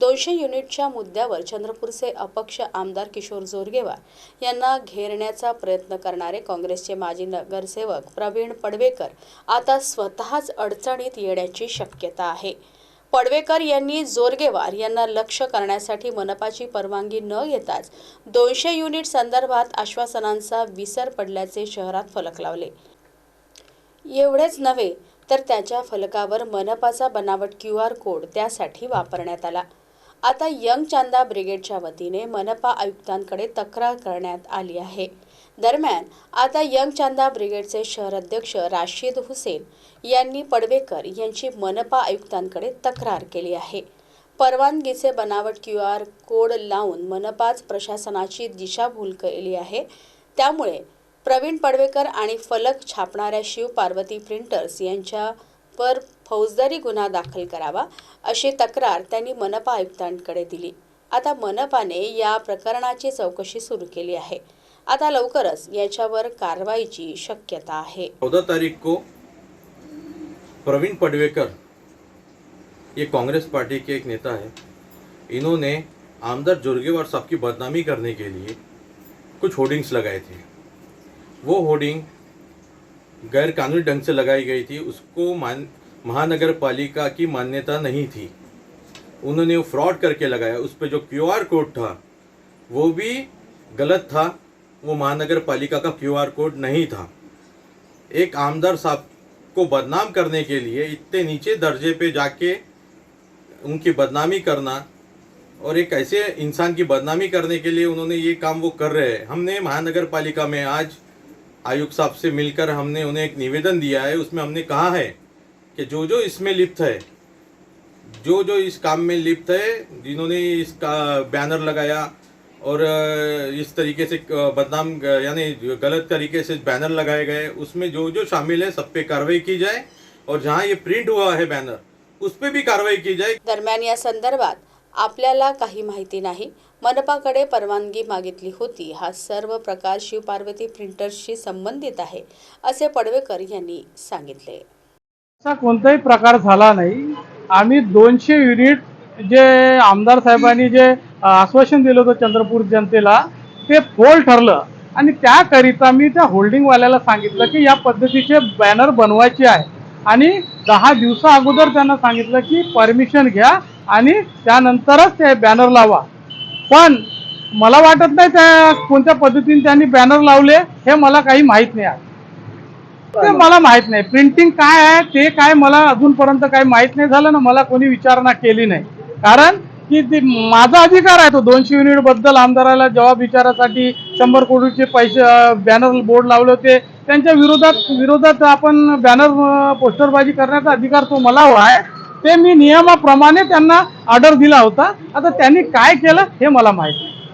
दोनशे युनिटच्या मुद्द्यावर चंद्रपूरचे अपक्ष आमदार किशोर जोरगेवार यांना घेरण्याचा प्रयत्न करणारे काँग्रेसचे माजी नगरसेवक प्रवीण पडवेकर आता स्वतःच अडचणीत येण्याची शक्यता आहे. पडवेकर यांनी जोरगेवार यांना लक्ष करण्यासाठी मनपाची परवानगी न घेताच दोनशे युनिट संदर्भात आश्वासनांचा विसर पडल्याचे शहरात फलक लावले. एवढेच नव्हे तर त्याच्या फलकावर मनपाचा बनावट क्यू आर कोड त्यासाठी वापरण्यात आला. आता यंग चांदा ब्रिगेडच्या वतीने मनपा आयुक्तांकडे तक्रार करण्यात आली आहे. दरम्यान आता यंग चांदा ब्रिगेडचे शहर अध्यक्ष राशीद हुसेन यांनी पडवेकर यांची मनपा आयुक्तांकडे तक्रार केली आहे. परवानगीचे बनावट क्यू आर कोड लावून मनपाच प्रशासनाची दिशाभूल केली आहे. त्यामुळे प्रवीण पडवेकर आणि फलक छापणाऱ्या शिव पार्वती प्रिंटर्स वर फौजदारी गुन्हा दाखल करावा अशी तक्रार त्यांनी मनपा आयुक्तांकडे दिली. आता मनपाने या प्रकरणाची चौकशी सुरू केली आहे. आता लवकरच याच्यावर कारवाईची शक्यता आहे. चौदह तारीख को प्रवीण पडवेकर ये कांग्रेस पार्टी के एक नेता है इन्होंने आमदार जोरगेवार साहब की बदनामी करने के लिए कुछ होर्डिंग्स लगाए थे। वो होर्डिंग गैर कानूनी ढंग से लगाई गई थी उसको मान महानगर पालिका की मान्यता नहीं थी। उन्होंने वो फ्रॉड करके लगाया। उस पर जो क्यूआर कोड था, वो भी गलत था। वो महानगर पालिका का क्यूआर कोड नहीं था। एक आमदार साहब को बदनाम करने के लिए इतने नीचे दर्जे पे जाके उनकी बदनामी करना और एक ऐसे इंसान की बदनामी करने के लिए उन्होंने ये काम वो कर रहे हैं। हमने महानगर पालिका में आज आयुक्त साहब से मिलकर हमने उन्हें एक निवेदन दिया है। उसमें हमने कहा है कि जो जो इसमें लिप्त है, जो जो इस काम में लिप्त है, जिन्होंने इसका बैनर लगाया और इस तरीके से बदनाम, यानी गलत तरीके से बैनर लगाए गए, उसमें जो जो शामिल है, सब पे कार्रवाई की जाए और जहाँ ये प्रिंट हुआ है बैनर, उस पर भी कार्रवाई की जाए। दरम्यान या संदर्भात आपल्याला काही माहिती नाही. मनपाकडे परवानगी मागितली होती. हा सर्व प्रकार शिवपार्वती प्रिंटर्सशी संबंधित आहे, असे पडवेकर यांनी सांगितले. असा कोणताही प्रकार झाला नाही. आम्ही दोनशे युनिट जे आमदार साहेबांनी जे आश्वासन दिलं होतं चंद्रपूर जनतेला ते फोल ठरलं. आणि त्याकरिता मी त्या होल्डिंगवाल्याला सांगितलं की या पद्धतीचे बॅनर बनवायचे आहे. आणि दहा दिवसा अगोदर त्यांना सांगितलं की परमिशन घ्या आणि त्यानंतरच ते बॅनर लावा. पण मला वाटत नाही त्या कोणत्या पद्धतीने त्यांनी बॅनर लावले हे मला काही माहीत नाही आहे. ते मला माहीत नाही. प्रिंटिंग काय आहे ते काय मला अजूनपर्यंत काही माहीत नाही झालं ना मला कोणी विचारणा केली नाही. कारण की ते माझा अधिकार आहे तो दोनशे युनिटबद्दल आमदाराला जवाब विचारासाठी शंभर कोटीचे पैसे बॅनर बोर्ड लावले होते. त्यांच्या विरोधात विरोधात आपण बॅनर पोस्टरबाजी करण्याचा अधिकार तो मला आहे. ते मी नियमाप्रमाणे त्यांना ऑर्डर दिला होता. आता त्यांनी काय केलं हे मला माहीत